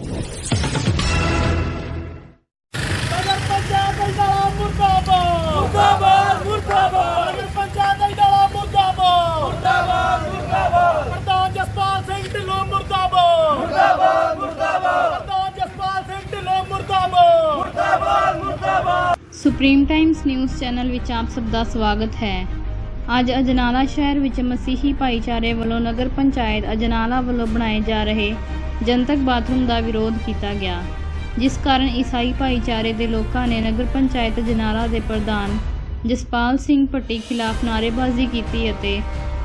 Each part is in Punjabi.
ਨਗਰ ਪੰਚਾਇਤ ਇਡਾਲਾ ਮੁਰਦਾਬਾਦ। ਮੁਰਦਾਬਾਦ ਮੁਰਦਾਬਾਦ। ਨਗਰ ਪੰਚਾਇਤ ਇਡਾਲਾ ਮੁਰਦਾਬਾਦ। ਮੁਰਦਾਬਾਦ ਮੁਰਦਾਬਾਦ। ਪ੍ਰਧਾਨ ਜਸਪਾਲ ਸਿੰਘ ਢਿੱਲੋਂ ਮੁਰਦਾਬਾਦ। ਮੁਰਦਾਬਾਦ ਮੁਰਦਾਬਾਦ। ਪ੍ਰਧਾਨ ਜਸਪਾਲ ਸਿੰਘ ਢਿੱਲੋਂ ਮੁਰਦਾਬਾਦ। ਮੁਰਦਾਬਾਦ ਮੁਰਦਾਬਾਦ। ਸੁਪਰੀਮ ਟਾਈਮਸ ਨਿਊਜ਼ ਚੈਨਲ ਵਿੱਚ ਆਪ ਸਭ ਦਾ ਸਵਾਗਤ ਹੈ। ਅੱਜ ਅਜਨਾਲਾ ਸ਼ਹਿਰ ਵਿੱਚ ਮਸੀਹੀ ਭਾਈਚਾਰੇ ਵੱਲੋਂ ਨਗਰ ਪੰਚਾਇਤ ਅਜਨਾਲਾ ਵੱਲੋਂ ਬਣਾਏ ਜਾ ਰਹੇ ਜਨਤਕ ਬਾਥਰੂਮ ਦਾ ਵਿਰੋਧ ਕੀਤਾ ਗਿਆ, ਜਿਸ ਕਾਰਨ ਈਸਾਈ ਭਾਈਚਾਰੇ ਦੇ ਲੋਕਾਂ ਨੇ ਨਗਰ ਪੰਚਾਇਤ ਜਨਾਲਾ ਦੇ ਪ੍ਰਧਾਨ ਜਸਪਾਲ ਸਿੰਘ ਭੱਟੀ ਖਿਲਾਫ ਨਾਅਰੇਬਾਜ਼ੀ ਕੀਤੀ ਅਤੇ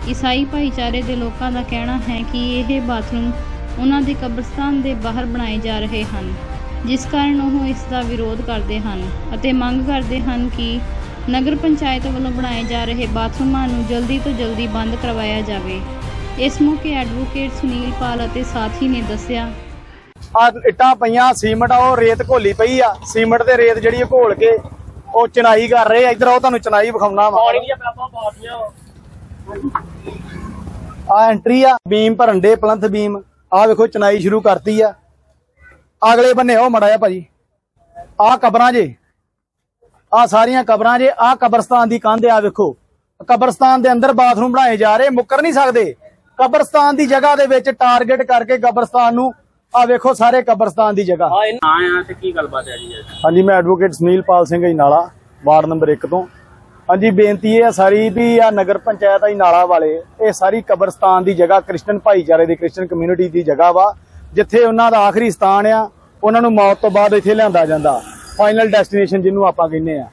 ਈਸਾਈ ਭਾਈਚਾਰੇ ਦੇ ਲੋਕਾਂ ਦਾ ਕਹਿਣਾ ਹੈ ਕਿ ਇਹ ਬਾਥਰੂਮ ਉਹਨਾਂ ਦੇ ਕਬਰਸਤਾਨ ਦੇ ਬਾਹਰ ਬਣਾਏ ਜਾ ਰਹੇ ਹਨ, ਜਿਸ ਕਾਰਨ ਉਹ ਇਸ ਦਾ ਵਿਰੋਧ ਕਰਦੇ ਹਨ ਅਤੇ ਮੰਗ ਕਰਦੇ ਹਨ ਕਿ ਨਗਰ ਪੰਚਾਇਤ ਵੱਲੋਂ ਬਣਾਏ ਜਾ ਰਹੇ ਬਾਥਰੂਮਾਂ ਨੂੰ ਜਲਦੀ ਤੋਂ ਜਲਦੀ ਬੰਦ ਕਰਵਾਇਆ ਜਾਵੇ। ਇਸ ਮੌਕੇ ਐਡਵੋਕੇਟ ਸੁਨੀਲ ਪਾਲ ਅਤੇ ਸਾਥੀ ਨੇ ਦੱਸਿਆ। ਆ ਇੱਟਾਂ ਪਈਆਂ ਸੀਮਟ ਆ ਉਹ ਰੇਤ ਘੋਲੀ ਪਈ ਆ। ਸੀਮਟ ਤੇ ਰੇਤ ਜਿਹੜੀ ਆ ਘੋਲ ਕੇ ਉਹ ਚਣਾਈ ਕਰ ਰਹੇ ਆ। ਇੱਧਰ ਉਹ ਤੁਹਾਨੂੰ ਚਣਾਈ ਵਿਖਾਉਣਾ ਵਾ। ਆ ਐਂਟਰੀ ਆ ਬੀਮ ਭਰਨ ਦੇ ਪਲੰਥ ਬੀਮ। ਆ ਵੇਖੋ ਚਣਾਈ ਸ਼ੁਰੂ ਕਰਤੀ ਆ। ਅਗਲੇ ਬੰਨੇ ਉਹ ਮੜਾ ਆ ਭਾਜੀ। ਆ ਕਬਰਾਂ ਜੇ। ਆ ਸਾਰੀਆਂ ਕਬਰਾਂ ਜੇ। ਆ ਕਬਰਸਤਾਨ ਦੀ ਕੰਧ ਆ ਵੇਖੋ। ਕਬਰਸਤਾਨ ਦੇ ਅੰਦਰ ਬਾਥਰੂਮ ਬਣਾਏ ਜਾ ਰਹੇ ਮੁੱਕਰ ਨਹੀਂ ਸਕਦੇ। ਕਬਰਸਤਾਨ ਦੀ ਜਗ੍ਹਾ ਦੇ ਵਿੱਚ ਟਾਰਗੇਟ ਕਰਕੇ ਕਬਰਸਤਾਨ ਨੂੰ ਆ ਵੇਖੋ ਸਾਰੇ ਕਬਰਸਤਾਨ ਦੀ ਜਗ੍ਹਾ। ਆਇਆ ਤੇ ਕੀ ਗੱਲਬਾਤ ਹੈ ਜੀ? ਹਾਂਜੀ ਮੈਂ ਐਡਵੋਕੇਟ ਸੁਨੀਲ ਪਾਲ ਸਿੰਘ ਨਾਲਾ ਵਾਰਡ ਨੰਬਰ 1 ਤੋਂ। ਹਾਂਜੀ ਬੇਨਤੀ ਇਹ ਹੈ ਸਾਰੀ ਵੀ ਆ ਨਗਰ ਪੰਚਾਇਤ ਆ ਨਾਲਾ ਵਾਲੇ ਇਹ ਸਾਰੀ ਕਬਰਸਤਾਨ ਦੀ ਜਗ੍ਹਾ ਕ੍ਰਿਸਚਨ ਭਾਈਚਾਰੇ ਦੀ ਕ੍ਰਿਸਚਨ ਕਮਿਊਨਿਟੀ ਦੀ ਜਗ੍ਹਾ ਵਾ। ਜਿੱਥੇ ਉਹਨਾਂ ਦਾ ਆਖਰੀ ਸਥਾਨ ਆ ਉਹਨਾਂ ਨੂੰ ਮੌਤ ਤੋਂ ਬਾਅਦ ਇੱਥੇ ਲਿਆਂਦਾ ਜਾਂਦਾ। ਫਾਈਨਲ ਡੈਸਟੀਨੇਸ਼ਨ ਜਿਹਨੂੰ ਆਪਾਂ ਕਹਿੰਦੇ ਆ।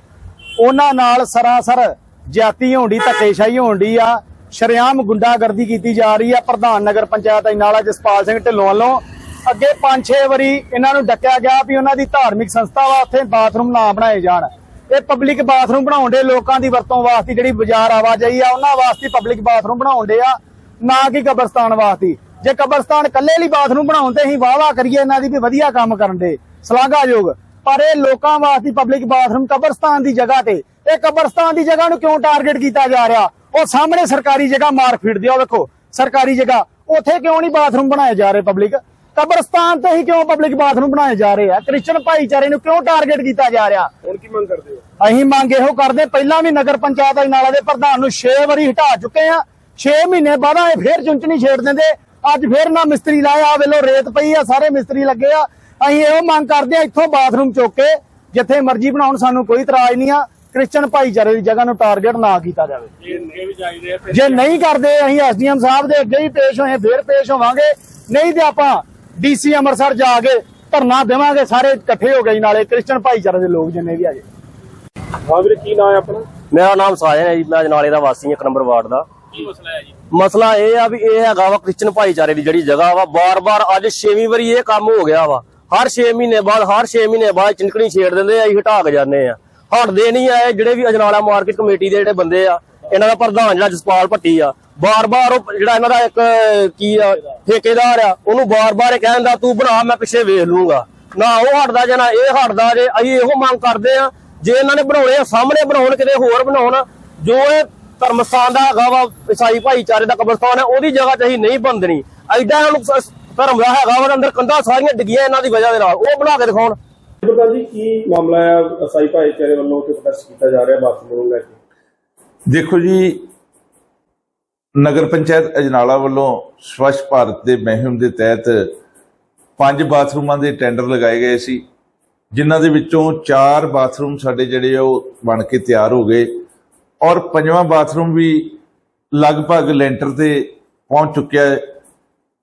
ਉਹਨਾਂ ਨਾਲ ਸਰਾਸਰ ਜਾਤੀ ਹੋਣੀ ਧੱਕੇਸ਼ਾਹੀ ਹੋਣੀ ਆ ਸ਼ਰੇਆਮ ਗੁੰਡਾਗਰਦੀ ਕੀਤੀ ਜਾ ਰਹੀ ਆ ਪ੍ਰਧਾਨ ਨਗਰ ਪੰਚਾਇਤ ਨਾਲਾ ਜਸਪਾਲ ਸਿੰਘ ਢਿੱਲੋਂ ਵੱਲੋਂ। ਅੱਗੇ 5-6 ਵਾਰੀ ਇਹਨਾਂ ਨੂੰ ਡੱਕਿਆ ਗਿਆ ਵੀ ਉਹਨਾਂ ਦੀ ਧਾਰਮਿਕ ਸੰਸਥਾ ਵਾ, ਉੱਥੇ ਬਾਥਰੂਮ ਨਾ ਬਣਾਏ ਜਾਣ। ਇਹ ਪਬਲਿਕ ਬਾਥਰੂਮ ਬਣਾਉਣ ਦੇ ਲੋਕਾਂ ਦੀ ਵਰਤੋਂ ਵਾਸਤੇ ਜਿਹੜੀ ਬਾਜ਼ਾਰ ਆਵਾਜਾਈ ਆ, ਉਹਨਾਂ ਵਾਸਤੇ ਪਬਲਿਕ ਬਾਥਰੂਮ ਬਣਾਉਣ ਦੇ ਆ, ਨਾ ਕਿ ਕਬਰਸਤਾਨ ਵਾਸਤੇ। ਜੇ ਕਬਰਸਤਾਨ ਇਕੱਲੇ ਲਈ ਬਾਥਰੂਮ ਬਣਾਉਣ ਤੇ ਅਸੀਂ ਵਾਹ ਕਰੀਏ ਇਹਨਾਂ ਦੀ ਵੀ ਵਧੀਆ ਕੰਮ ਕਰਨ ਦੇ। ਸ਼ਲਾਘਾਯੋਗ ਪਰ ਇਹ ਲੋਕਾਂ ਵਾਸਤੇ ਪਬਲਿਕ ਬਾਥਰੂਮ ਕਬਰਸਤਾਨ ਦੀ ਜਗ੍ਹਾ ਤੇ। ਇਹ ਕਬਰਸਤਾਨ ਦੀ ਜਗ੍ਹਾ ਨੂੰ ਕਿਉਂ ਟਾਰਗੇਟ ਕੀਤਾ ਜਾ ਰਿਹਾ? ਉਹ ਸਾਹਮਣੇ ਸਰਕਾਰੀ ਜਗ੍ਹਾ ਮਾਰ ਫੀਟ ਦਿਓ ਵੇਖੋ ਸਰਕਾਰੀ ਜਗ੍ਹਾ। ਉੱਥੇ ਕਿਉਂ ਨਹੀਂ ਬਾਥਰੂਮ ਬਣਾਏ ਜਾ ਰਹੇ ਪਬਲਿਕ ਕਬਰਸਤਾਨ ਤੇ ਹੀ ਕਿਉਂ ਪਬਲਿਕ ਬਾਥਰੂਮ ਬਣਾਏ ਜਾ ਰਹੇ ਆ? ਕ੍ਰਿਸਚਨ ਭਾਈਚਾਰੇ ਨੂੰ ਕਿਉਂ ਟਾਰਗੇਟ ਕੀਤਾ ਜਾ ਰਿਹਾ? ਹੁਣ ਕੀ ਮੰਗ ਕਰਦੇ ਹੋ? ਅਸੀਂ ਮੰਗ ਇਹੋ ਕਰਦੇ ਪਹਿਲਾਂ ਵੀ ਨਗਰ ਪੰਚਾਇਤ ਨਾਲਾ ਦੇ ਪ੍ਰਧਾਨ ਨੂੰ 6 ਵਾਰੀ ਹਟਾ ਚੁੱਕੇ ਆ। 6 ਮਹੀਨੇ ਬਾਅਦ ਇਹ ਫੇਰ ਚੁੰਚਣੀ ਛੇੜ ਦਿੰਦੇ। ਅੱਜ ਫੇਰ ਨਾ ਮਿਸਤਰੀ ਲਾਇਆ ਵੇਲੋ ਰੇਤ ਪਈ ਆ ਸਾਰੇ ਮਿਸਤਰੀ ਲੱਗੇ ਆ। ਅਸੀਂ ਇਹੋ ਮੰਗ ਕਰਦੇ ਆ ਇੱਥੋਂ ਬਾਥਰੂਮ ਚੁੱਕ ਕੇ ਜਿੱਥੇ ਮਰਜ਼ੀ ਬਣਾਉਣ ਸਾਨੂੰ ਕੋਈ ਇਤਰਾਜ਼ ਨਹੀਂ ਆ। ਕ੍ਰਿਸਚਨ ਭਾਈਚਾਰੇ ਦੀ ਜਗ੍ਹਾ ਨੂੰ ਟਾਰਗੇਟ ਨਾ ਕੀਤਾ ਜਾਵੇ। ਜੇ ਨਹੀਂ ਕਰਦੇ ਅਸੀਂ ਐਸਡੀਐਮ ਸਾਹਿਬ ਦੇ ਅੱਗੇ ਹੀ ਪੇਸ਼ ਹੋਏ ਫੇਰ ਪੇਸ਼ ਹੋਵਾਂਗੇ। ਨਹੀਂ ਤੇ ਆਪਾਂ ਡੀਸੀ ਅੰਮ੍ਰਿਤਸਰ ਜਾ ਕੇ ਧਰਨਾ ਦੇਵਾਂਗੇ ਸਾਰੇ ਇਕੱਠੇ ਹੋ ਗਏ ਨਾਲੇ ਕ੍ਰਿਸਚਨ ਭਾਈਚਾਰੇ ਦੇ ਲੋਕ ਜਿੰਨੇ ਵੀ ਆਜੇ ਹਾਂ ਵੀਰੇ ਕੀ ਨਾਮ ਹੈ ਆਪਣਾ? ਮੇਰਾ ਨਾਮ ਸਾਜਨ ਹੈ ਜੀ ਮੈਂ ਜਨਾਲੇ ਦਾ ਵਾਸੀ ਹਾਂ ਇੱਕ ਨੰਬਰ ਵਾਰਡ ਦਾ। ਕੀ ਮਸਲਾ ਹੈ ਜੀ? ਮਸਲਾ ਇਹ ਆ ਵੀ ਇਹ ਹੈਗਾ ਵਾ ਕ੍ਰਿਸਚਨ ਭਾਈਚਾਰੇ ਦੀ ਜਿਹੜੀ ਜਗ੍ਹਾ ਵਾ ਬਾਰ-ਬਾਰ ਅੱਜ 6ਵੀਂ ਵਾਰੀ ਇਹ ਕੰਮ ਹੋ ਗਿਆ ਵਾ। ਹਰ 6 ਮਹੀਨੇ ਬਾਅਦ, ਹਰ 6 ਮਹੀਨੇ ਬਾਅਦ ਚਿੰਕਣੀ ਛੇੜ ਦਿੰਦੇ ਆ, ਅਸੀਂ ਹਟਾ ਕੇ ਜਾਂਦੇ ਆ। ਹਟਦੇ ਨਹੀਂ ਆਏ ਜਿਹੜੇ ਵੀ ਅਜਨਾਲਾ ਮਾਰਕੀਟ ਕਮੇਟੀ ਦੇ ਜਿਹੜੇ ਬੰਦੇ ਆ, ਇਹਨਾਂ ਦਾ ਪ੍ਰਧਾਨ ਜਿਹੜਾ ਜਸਪਾਲ ਭੱਟੀ ਆ, ਬਾਰ-ਬਾਰ ਉਹ ਜਿਹੜਾ ਇਹਨਾਂ ਦਾ ਇੱਕ, ਕੀ ਆ, ਠੇਕੇਦਾਰ ਆ, ਉਹਨੂੰ ਬਾਰ-ਬਾਰ ਕਹਿੰਦਾ, ਤੂੰ ਬਣਾ, ਮੈਂ ਪਿੱਛੇ ਵੇਖ ਲੂੰਗਾ। ਨਾ ਉਹ ਹਟਦਾ ਜੇ ਨਾ ਇਹ ਹਟਦਾ, ਜੇ ਅਸੀਂ ਇਹੋ ਮੰਗ ਕਰਦੇ ਆ, ਜੇ ਇਹਨਾਂ ਨੇ ਬਣਾਉਣੇ ਆ, ਸਾਹਮਣੇ ਬਣਾਉਣ, ਕਿਤੇ ਹੋਰ ਬਣਾਉਣ, ਜੋ ਇਹ ਧਰਮਸਥਾਨ ਦਾ ਹੈਗਾ ਵਾ, ਈਸਾਈ ਭਾਈਚਾਰੇ ਦਾ ਕਬਰਸਤਾਨ ਹੈ, ਉਹਦੀ ਜਗ੍ਹਾ ਤੇ ਅਸੀਂ ਨਹੀਂ ਬੰਦਣੀ ਐਡਾ ਇਹਨਾਂ ਧਰਮ ਦਾ ਹੈਗਾ ਵਾ ਅੰਦਰ ਕੰਧਾਂ ਸਾਰੀਆਂ ਡਿੱਗੀਆਂ ਇਹਨਾਂ ਦੀ ਵਜ੍ਹਾ ਦੇ ਨਾਲ। ਉਹ ਬਣਾ ਕੇ ਦਿਖਾਉਣ। ਪ੍ਰਧਾਨ ਜੀ ਕੀ ਮਾਮਲਾ ਹੈ? ਸਾਈ ਭਾਈਚਾਰੇ ਵੱਲੋਂ ਕਿ ਪ੍ਰਦਰਸ਼ਨ ਕੀਤਾ ਜਾ ਰਿਹਾ ਬਾਥਰੂਮ ਨੂੰ ਲੈ ਕੇ? ਦੇਖੋ ਜੀ ਨਗਰ ਪੰਚਾਇਤ ਅਜਨਾਲਾ ਵੱਲੋਂ ਸਵੱਛ ਭਾਰਤ ਦੇ ਮੁਹਿੰਮ ਦੇ ਤਹਿਤ ਪੰਜ ਬਾਥਰੂਮਾਂ ਦੇ ਟੈਂਡਰ ਲਗਾਏ ਗਏ ਸੀ ਜਿਨ੍ਹਾਂ ਦੇ ਵਿੱਚੋਂ ਚਾਰ ਬਾਥਰੂਮ ਸਾਡੇ ਜਿਹੜੇ ਉਹ ਬਣ ਕੇ ਤਿਆਰ ਹੋ ਗਏ ਔਰ ਪੰਜਵਾਂ ਬਾਥਰੂਮ ਵੀ ਲਗਭਗ ਲੈਂਟਰ ਤੇ ਪਹੁੰਚ ਚੁੱਕਿਆ ਹੈ।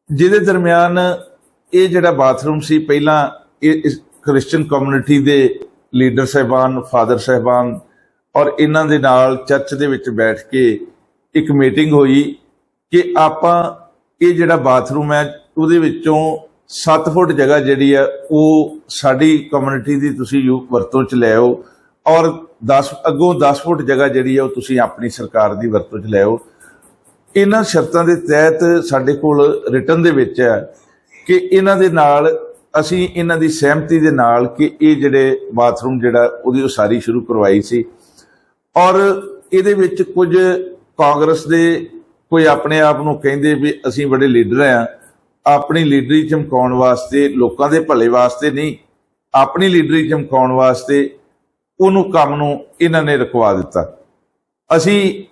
ਜਿਹਦੇ ਦਰਮਿਆਨ ਇਹ ਜਿਹੜਾ ਬਾਥਰੂਮ ਸੀ, ਪਹਿਲਾਂ ਇਹ ਇਸ ਕ੍ਰਿਸਚੀਅਨ ਕਮਿਊਨਿਟੀ ਦੇ ਲੀਡਰ ਸਹਿਬਾਨ ਫਾਦਰ ਸਹਿਬਾਨ ਔਰ ਇਹਨਾਂ ਦੇ ਨਾਲ ਚਰਚ ਦੇ ਵਿੱਚ ਬੈਠ ਕੇ ਇੱਕ ਮੀਟਿੰਗ ਹੋਈ ਕਿ ਆਪਾਂ ਇਹ ਜਿਹੜਾ ਬਾਥਰੂਮ ਹੈ, ਉਹਦੇ ਵਿੱਚੋਂ 7 ਫੁੱਟ ਜਗ੍ਹਾ ਜਿਹੜੀ ਹੈ, ਉਹ ਸਾਡੀ ਕਮਿਊਨਿਟੀ ਦੀ ਤੁਸੀਂ ਵਰਤੋਂ ਚ ਲੈ ਆਓ ਔਰ 10 ਅੱਗੋਂ 10 ਫੁੱਟ ਜਗ੍ਹਾ ਜਿਹੜੀ ਹੈ, ਉਹ ਤੁਸੀਂ ਆਪਣੀ ਸਰਕਾਰ ਦੀ ਵਰਤੋਂ ਚ ਲੈ ਆਓ। ਇਹਨਾਂ ਸ਼ਰਤਾਂ ਦੇ ਤਹਿਤ ਸਾਡੇ ਕੋਲ ਰਿਟਰਨ ਦੇ ਵਿੱਚ ਹੈ ਕਿ ਇਹਨਾਂ ਦੇ ਨਾਲ, ਅਸੀਂ ਇਹਨਾਂ ਦੀ ਸਹਿਮਤੀ ਦੇ ਨਾਲ ਕਿ ਇਹ ਜਿਹੜੇ ਬਾਥਰੂਮ ਜਿਹੜਾ ਉਹਦੀ ਉਸਾਰੀ ਸ਼ੁਰੂ ਕਰਵਾਈ ਸੀ। ਔਰ ਇਹਦੇ ਵਿੱਚ ਕੁਝ ਕਾਂਗਰਸ ਦੇ ਕੋਈ ਆਪਣੇ ਆਪ ਨੂੰ ਕਹਿੰਦੇ ਵੀ ਅਸੀਂ ਬੜੇ ਲੀਡਰ ਆ ਆਪਣੀ ਲੀਡਰੀ ਚਮਕਾਉਣ ਵਾਸਤੇ ਲੋਕਾਂ ਦੇ ਭਲੇ ਵਾਸਤੇ ਨਹੀਂ, ਆਪਣੀ ਲੀਡਰੀ ਚਮਕਾਉਣ ਵਾਸਤੇ ਉਹਨੂੰ ਕੰਮ ਨੂੰ ਇਹਨਾਂ ਨੇ ਰੁਕਵਾ ਦਿੱਤਾ। ਅਸੀਂ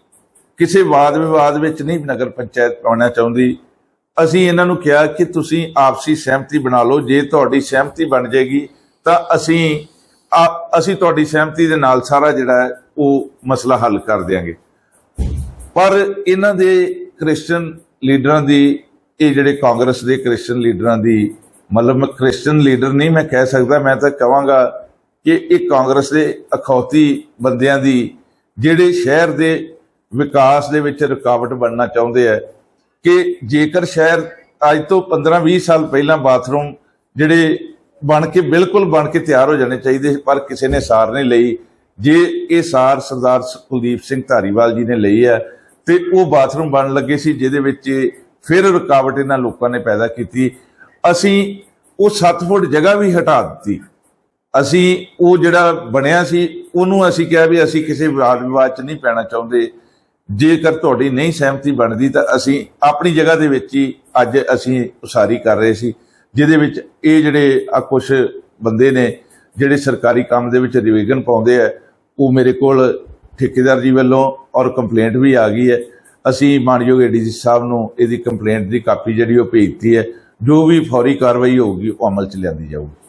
ਕਿਸੇ ਵਾਦ ਵਿਵਾਦ ਵਿੱਚ ਨਹੀਂ ਨਗਰ ਪੰਚਾਇਤ ਪਾਉਣਾ ਚਾਹੁੰਦੀ। ਅਸੀਂ ਇਹਨਾਂ ਨੂੰ ਕਿਹਾ ਕਿ ਤੁਸੀਂ ਆਪਸੀ ਸਹਿਮਤੀ ਬਣਾ ਲਓ। ਜੇ ਤੁਹਾਡੀ ਸਹਿਮਤੀ ਬਣ ਜਾਏਗੀ, ਤਾਂ ਅਸੀਂ ਅਸੀਂ ਤੁਹਾਡੀ ਸਹਿਮਤੀ ਦੇ ਨਾਲ ਸਾਰਾ ਜਿਹੜਾ ਉਹ ਮਸਲਾ ਹੱਲ ਕਰ ਦਿਆਂਗੇ। ਪਰ ਇਹਨਾਂ ਦੇ ਕ੍ਰਿਸਚੀਅਨ ਲੀਡਰਾਂ ਦੀ, ਇਹ ਜਿਹੜੇ ਕਾਂਗਰਸ ਦੇ ਕ੍ਰਿਸਚੀਅਨ ਲੀਡਰਾਂ ਦੀ, ਮਤਲਬ ਮੈਂ ਕ੍ਰਿਸਚੀਅਨ ਲੀਡਰ ਨਹੀਂ ਮੈਂ ਕਹਿ ਸਕਦਾ, ਮੈਂ ਤਾਂ ਕਹਾਂਗਾ ਕਿ ਇਹ ਕਾਂਗਰਸ ਦੇ ਅਖੌਤੀ ਬੰਦਿਆਂ ਦੀ, ਜਿਹੜੇ ਸ਼ਹਿਰ ਦੇ ਵਿਕਾਸ ਦੇ ਵਿੱਚ ਰੁਕਾਵਟ ਬਣਨਾ ਚਾਹੁੰਦੇ ਆ ਕਿ ਜੇਕਰ ਸ਼ਹਿਰ ਅੱਜ ਤੋਂ 15-20 ਸਾਲ ਪਹਿਲਾਂ ਬਾਥਰੂਮ ਜਿਹੜੇ ਬਣ ਕੇ ਬਿਲਕੁਲ ਬਣ ਕੇ ਤਿਆਰ ਹੋ ਜਾਣੇ ਚਾਹੀਦੇ ਸੀ, ਪਰ ਕਿਸੇ ਨੇ ਸਾਰ ਨਹੀਂ ਲਈ। ਜੇ ਇਹ ਸਾਰ ਸਰਦਾਰ ਕੁਲਦੀਪ ਸਿੰਘ ਧਾਰੀਵਾਲ ਜੀ ਨੇ ਲਈ ਹੈ ਤੇ ਉਹ ਬਾਥਰੂਮ ਬਣ ਲੱਗੇ ਸੀ ਜਿਹਦੇ ਵਿੱਚ ਫਿਰ ਰੁਕਾਵਟ ਇਹਨਾਂ ਲੋਕਾਂ ਨੇ ਪੈਦਾ ਕੀਤੀ। ਅਸੀਂ ਉਹ 7 ਫੁੱਟ ਜਗ੍ਹਾ ਵੀ ਹਟਾ ਦਿੱਤੀ। ਅਸੀਂ ਉਹ ਜਿਹੜਾ ਬਣਿਆ ਸੀ ਉਹਨੂੰ ਅਸੀਂ ਕਿਹਾ ਵੀ ਅਸੀਂ ਕਿਸੇ ਵਿਵਾਦ ਵਿਵਾਦ 'ਚ ਨਹੀਂ ਪੈਣਾ ਚਾਹੁੰਦੇ। ਜੇਕਰ ਤੁਹਾਡੀ ਨਹੀਂ ਸਹਿਮਤੀ ਬਣਦੀ ਤਾਂ ਅਸੀਂ ਆਪਣੀ ਜਗ੍ਹਾ ਦੇ ਵਿੱਚ ਹੀ ਅੱਜ ਅਸੀਂ ਉਸਾਰੀ ਕਰ ਰਹੇ ਸੀ, ਜਿਹਦੇ ਵਿੱਚ ਇਹ ਜਿਹੜੇ ਆ ਕੁਝ ਬੰਦੇ ਨੇ, ਜਿਹੜੇ ਸਰਕਾਰੀ ਕੰਮ ਦੇ ਵਿੱਚ ਰਿਵੀਜ਼ਨ ਪਾਉਂਦੇ ਆ, ਉਹ ਮੇਰੇ ਕੋਲ ਠੇਕੇਦਾਰ ਜੀ ਵੱਲੋਂ ਔਰ ਕੰਪਲੇਂਟ ਵੀ ਆ ਗਈ ਹੈ। ਅਸੀਂ ਮਾਨਯੋਗ ਏਡੀਸੀ ਸਾਹਿਬ ਨੂੰ ਇਹਦੀ ਕੰਪਲੇਂਟ ਦੀ ਕਾਪੀ ਜਿਹੜੀ ਉਹ ਭੇਜਤੀ ਹੈ, ਜੋ ਵੀ ਫੌਰੀ ਕਾਰਵਾਈ ਹੋਊਗੀ ਉਹ ਅਮਲ ਚ ਲਿਆਂਦੀ ਜਾਊਗੀ।